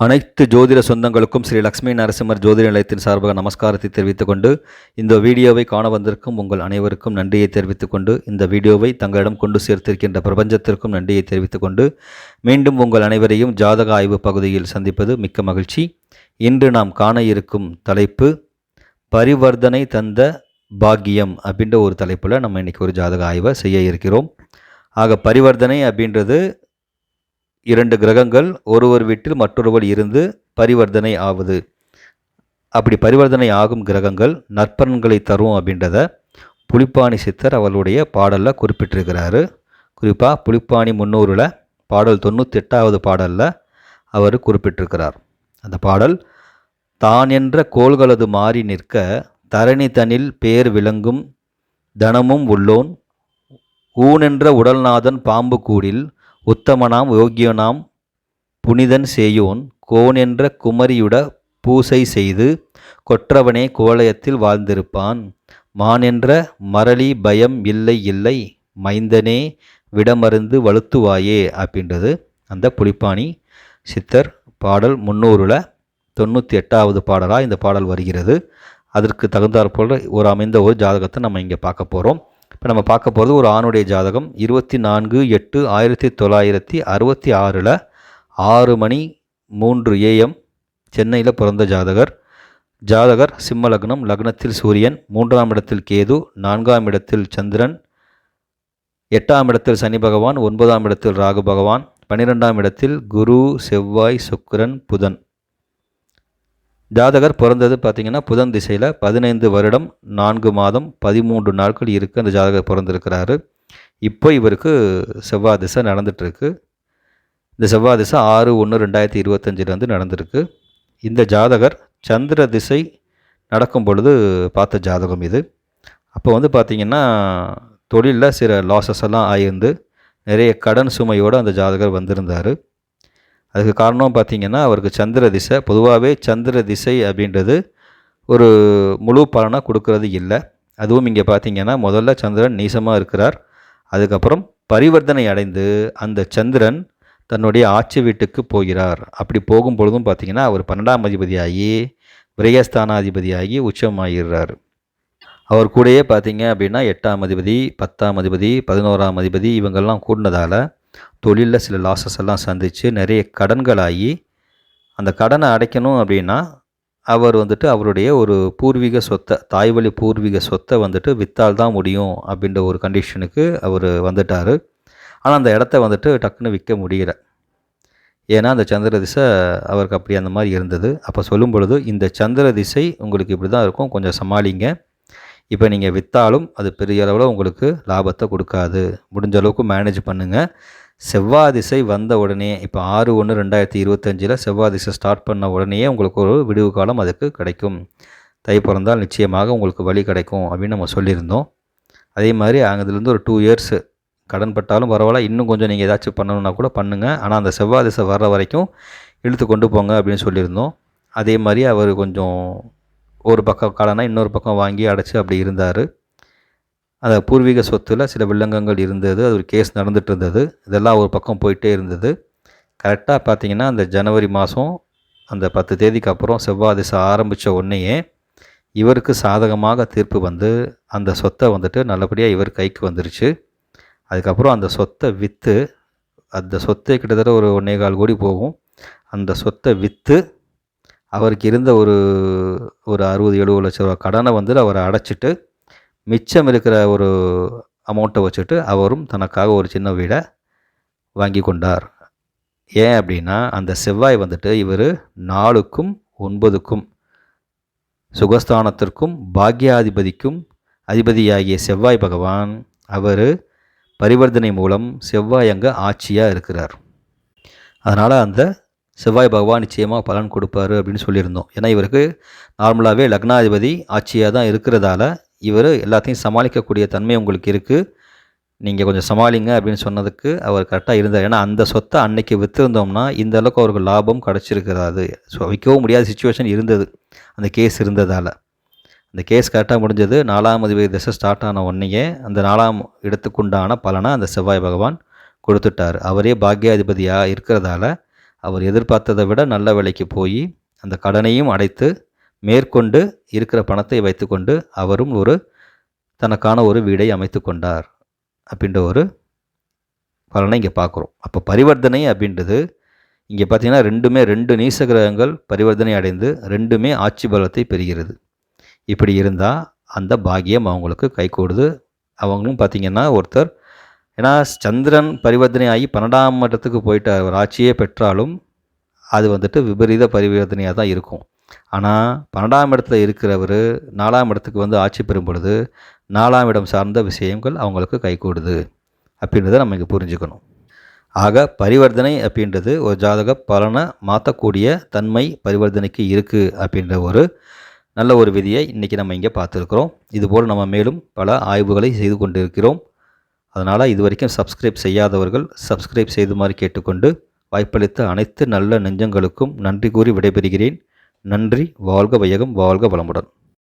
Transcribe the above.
அனைத்து ஜோதிட சொந்தங்களுக்கும் ஸ்ரீ லக்ஷ்மி நரசிம்மர் ஜோதிட நிலையத்தின் சார்பாக நமஸ்காரத்தை தெரிவித்துக் கொண்டு இந்த வீடியோவை காண வந்திருக்கும் உங்கள் அனைவருக்கும் நன்றியை தெரிவித்துக் கொண்டு இந்த வீடியோவை தங்களிடம் கொண்டு சேர்த்திருக்கின்ற பிரபஞ்சத்திற்கும் நன்றியை தெரிவித்துக் கொண்டு மீண்டும் உங்கள் அனைவரையும் ஜாதக ஆய்வு பகுதியில் சந்திப்பது மிக்க மகிழ்ச்சி. இன்று நாம் காண இருக்கும் தலைப்பு பரிவர்த்தனை தந்த பாக்கியம் அப்படின்ற ஒரு தலைப்பில் நம்ம இன்றைக்கி ஒரு ஜாதக ஆய்வை செய்ய இருக்கிறோம். ஆக பரிவர்த்தனை அப்படின்றது இரண்டு கிரகங்கள் ஒருவர் வீட்டில் மற்றொருவர் இருந்து பரிவர்த்தனை ஆவது. அப்படி பரிவர்த்தனை ஆகும் கிரகங்கள் நற்பலன்களை தரும் அப்படின்றத புலிப்பாணி சித்தர் அவருடைய பாடலில் குறிப்பிட்டிருக்கிறாரு. குறிப்பாக புலிப்பாணி முன்னூறில் பாடல் தொண்ணூற்றி எட்டாவது பாடலில் அவர் குறிப்பிட்டிருக்கிறார். அந்த பாடல் தான் என்ற கோள்களது மாறி நிற்க தரணி தனில் பேர் விளங்கும் தனமும் உள்ளோன். ஊனென்ற உடல்நாதன் பாம்பு கூடில் உத்தமனாம் யோகியனாம் புனிதன் சேயோன் கோன் என்ற குமரியுட பூசை செய்து கொற்றவனே கோலயத்தில் வாழ்ந்திருப்பான். மான் என்ற மரளி பயம் இல்லை இல்லை மைந்தனே விடமருந்து வலுத்துவாயே அப்படின்றது அந்த புலிப்பாணி சித்தர் பாடல் முன்னூறில் தொண்ணூற்றி எட்டாவது பாடலாக இந்த பாடல் வருகிறது. அதற்கு தகுந்தாற்போல் ஒரு அமைந்த ஒரு ஜாதகத்தை நம்ம இங்கே பார்க்க போகிறோம் இப்போ நம்ம பார்க்க போகிறது ஒரு ஆணுடைய ஜாதகம். இருபத்தி நான்கு எட்டு ஆயிரத்தி தொள்ளாயிரத்தி அறுபத்தி ஆறில் ஆறு மணி மூன்று ஏஎம் சென்னையில் பிறந்த ஜாதகர். ஜாதகர் சிம்ம லக்னம் லக்னத்தில் சூரியன் மூன்றாம் இடத்தில் கேது நான்காம் இடத்தில் சந்திரன் எட்டாம் இடத்தில் சனி பகவான் ஒன்பதாம் இடத்தில் ராகு பகவான் பன்னிரெண்டாம் இடத்தில் குரு செவ்வாய் சுக்கிரன் புதன். ஜாதகர் பிறந்தது பார்த்திங்கன்னா புதன் திசையில் பதினைந்து வருடம் நான்கு மாதம் பதிமூன்று நாட்கள் இருக்குது அந்த ஜாதகர் பிறந்திருக்கிறாரு. இப்போ இவருக்கு செவ்வாய் திசை நடந்துகிட்ருக்கு இந்த செவ்வாய் திசை ஆறு ஒன்று ரெண்டாயிரத்தி இருபத்தஞ்சிலேருந்து நடந்திருக்கு. இந்த ஜாதகர் சந்திர திசை நடக்கும் பொழுது பார்த்த ஜாதகம் இது. அப்போ வந்து பார்த்திங்கன்னா தொழிலில் சில லாசஸ் எல்லாம் ஆயிருந்து நிறைய கடன் சுமையோடு அந்த ஜாதகர் வந்திருந்தார். அதுக்கு காரணம் பார்த்திங்கன்னா அவருக்கு சந்திர திசை. பொதுவாகவே சந்திர திசை அப்படின்றது ஒரு முழு பலனாக கொடுக்கறது இல்லை. அதுவும் இங்கே பார்த்திங்கன்னா முதல்ல சந்திரன் நீசமாக இருக்கிறார். அதுக்கப்புறம் பரிவர்த்தனை அடைந்து அந்த சந்திரன் தன்னுடைய ஆட்சி வீட்டுக்கு போகிறார். அப்படி போகும் பொழுதும் பார்த்திங்கன்னா அவர் பன்னெண்டாம் அதிபதியாகி விரயஸ்தானாதிபதியாகி உச்சமாகிறார் அவர் கூடயே பார்த்தீங்க அப்படின்னா எட்டாம் அதிபதி பத்தாம் அதிபதி பதினோராம் அதிபதி இவங்கெல்லாம் கூடினதால் தொழிலில் சில லாஸஸ் எல்லாம் சந்தித்து நிறைய கடன்களாகி அந்த கடனை அடைக்கணும் அப்படின்னா அவர் வந்துட்டு அவருடைய ஒரு பூர்வீக சொத்தை தாய்வழி பூர்வீக சொத்தை வந்துட்டு விற்றால் தான் முடியும் அப்படின்ற ஒரு கண்டிஷனுக்கு அவர் வந்துட்டார். ஆனால் அந்த இடத்த வந்துட்டு டக்குன்னு விற்க முடியல. ஏன்னா அந்த சந்திர திசை அவருக்கு அப்படி அந்த மாதிரி இருந்தது. அப்போ சொல்லும் பொழுது இந்த சந்திர திசை உங்களுக்கு இப்படி தான் இருக்கும் கொஞ்சம் சமாளிங்க. இப்போ நீங்கள் விற்றாலும் அது பெரிய அளவில் உங்களுக்கு லாபத்தை கொடுக்காது. முடிஞ்ச அளவுக்கு மேனேஜ் பண்ணுங்கள் செவ்வாய் திசை வந்த உடனே இப்போ ஆறு ஒன்று ரெண்டாயிரத்தி இருபத்தஞ்சில் செவ்வாய் திசை ஸ்டார்ட் பண்ண உடனேயே உங்களுக்கு ஒரு விடுவு காலம் அதுக்கு கிடைக்கும். தை பிறந்தால் நிச்சயமாக உங்களுக்கு வழி கிடைக்கும் அப்படின்னு நம்ம சொல்லியிருந்தோம். அதே மாதிரி அதுலேருந்து ஒரு டூ இயர்ஸு கடன் பட்டாலும் பரவாயில்ல. இன்னும் கொஞ்சம் நீங்கள் ஏதாச்சும் பண்ணணுன்னா கூட பண்ணுங்கள் ஆனால் அந்த செவ்வாய் திசை வர்ற வரைக்கும் இழுத்து கொண்டு போங்க அப்படின்னு சொல்லியிருந்தோம். அதே மாதிரி அவர் கொஞ்சம் ஒரு பக்கம் கடனை இன்னொரு பக்கம் வாங்கி அடைச்சி அப்படி இருந்தார். அந்த பூர்வீக சொத்தில் சில வில்லங்கங்கள் இருந்தது அது ஒரு கேஸ் நடந்துகிட்டு இருந்தது. இதெல்லாம் ஒரு பக்கம் போயிட்டே இருந்தது. கரெக்டாக பார்த்தீங்கன்னா அந்த ஜனவரி மாதம் அந்த பத்து தேதிக்கு அப்புறம் செவ்வாய் திசை ஆரம்பித்த உடனேயே இவருக்கு சாதகமாக தீர்ப்பு வந்து அந்த சொத்தை வந்துட்டு நல்லபடியாக இவர் கைக்கு வந்துருச்சு. அதுக்கப்புறம் அந்த சொத்தை விற்று அந்த சொத்தை கிட்டத்தட்ட ஒரு ஒன்றே கால் கோடி போகும். அந்த சொத்தை விற்று அவருக்கு இருந்த ஒரு ஒரு அறுபது எழுபது லட்ச ரூபா கடனை வந்து அவரை அடைச்சிட்டு மிச்சம் இருக்கிற ஒரு அமௌண்ட்டை வச்சுட்டு அவரும் தனக்காக ஒரு சின்ன வீடை வாங்கி கொண்டார். ஏன் அப்படின்னா அந்த செவ்வாய் வந்துட்டு இவர் நாலுக்கும் ஒன்பதுக்கும் சுகஸ்தானத்திற்கும் பாக்யாதிபதிக்கும் அதிபதியாகிய செவ்வாய் பகவான் அவர் பரிவர்த்தனை மூலம் செவ்வாய் அங்கே ஆட்சியாக இருக்கிறார். அதனால் அந்த செவ்வாய் பகவான் நிச்சயமாக பலன் கொடுப்பாரு அப்படின்னு சொல்லியிருந்தோம். ஏன்னா இவருக்கு நார்மலாகவே லக்னாதிபதி ஆட்சியாக தான் இருக்கிறதால இவர் எல்லாத்தையும் சமாளிக்கக்கூடிய தன்மை உங்களுக்கு இருக்குது நீங்கள் கொஞ்சம் சமாளிங்க அப்படின்னு சொன்னதுக்கு அவர் கரெக்டாக இருந்தார். ஏன்னா அந்த சொத்தை அன்னைக்கு விற்றுருந்தோம்னா இந்த அளவுக்கு அவருக்கு லாபம் கிடச்சிருக்கிறாது. ஸோ விற்கவும் முடியாத சுச்சுவேஷன் இருந்தது. அந்த கேஸ் இருந்ததால். அந்த கேஸ் கரெக்டாக முடிஞ்சது. நாலாம் அதிபதி திசை ஸ்டார்ட் ஆன உடனேயே அந்த நாலாம் இடத்துக்குண்டான பலனை அந்த செவ்வாய் பகவான் கொடுத்துட்டார். அவரே பாக்யாதிபதியாக இருக்கிறதால அவர் எதிர்பார்த்ததை விட நல்ல விலைக்கு போய் அந்த கடனையும் அடைத்து மேற்கொண்டு இருக்கிற பணத்தை வைத்துக்கொண்டு அவரும் ஒரு தனக்கான ஒரு வீடை அமைத்து கொண்டார் அப்படின்ற ஒரு பலனை இங்கே பார்க்குறோம். அப்போ பரிவர்த்தனை அப்படின்றது இங்கே பார்த்தீங்கன்னா ரெண்டுமே ரெண்டு நீச கிரகங்கள் பரிவர்த்தனை அடைந்து ரெண்டுமே ஆட்சி பலத்தை பெறுகிறது. இப்படி இருந்தால் அந்த பாகியம் அவங்களுக்கு கைகூடுது. அவங்களும் பார்த்திங்கன்னா ஒருத்தர் ஏன்னா சந்திரன் பரிவர்த்தனை ஆகி பன்னெண்டாம் இடத்துக்கு போயிட்டு அவர் ஆட்சியே பெற்றாலும் அது வந்துட்டு விபரீத பரிவர்த்தனையாக தான் இருக்கும். ஆனால் பன்னெண்டாம் இடத்துல இருக்கிறவர் நாலாம் இடத்துக்கு வந்து ஆட்சி பெறும் பொழுது நாலாம் இடம் சார்ந்த விஷயங்கள் அவங்களுக்கு கைகூடுது அப்படின்றத நம்ம இங்கே புரிஞ்சுக்கணும். ஆக பரிவர்த்தனை அப்படின்றது ஒரு ஜாதக பலனை மாற்றக்கூடிய தன்மை பரிவர்த்தனைக்கு இருக்குது அப்படின்ற ஒரு நல்ல ஒரு விதியை இன்றைக்கி நம்ம இங்கே பார்த்துருக்குறோம். இதுபோல் நம்ம மேலும் பல ஆய்வுகளை செய்து கொண்டிருக்கிறோம். அதனால் இது வரைக்கும் சப்ஸ்கிரைப் செய்யாதவர்கள் சப்ஸ்கிரைப் செய்துமாறு கேட்டுக்கொண்டு வாய்ப்பளித்த அனைத்து நல்ல நெஞ்சங்களுக்கும் நன்றி கூறி விடைபெறுகிறேன். நன்றி வாழ்க வையகம் வாழ்க வளமுடன்.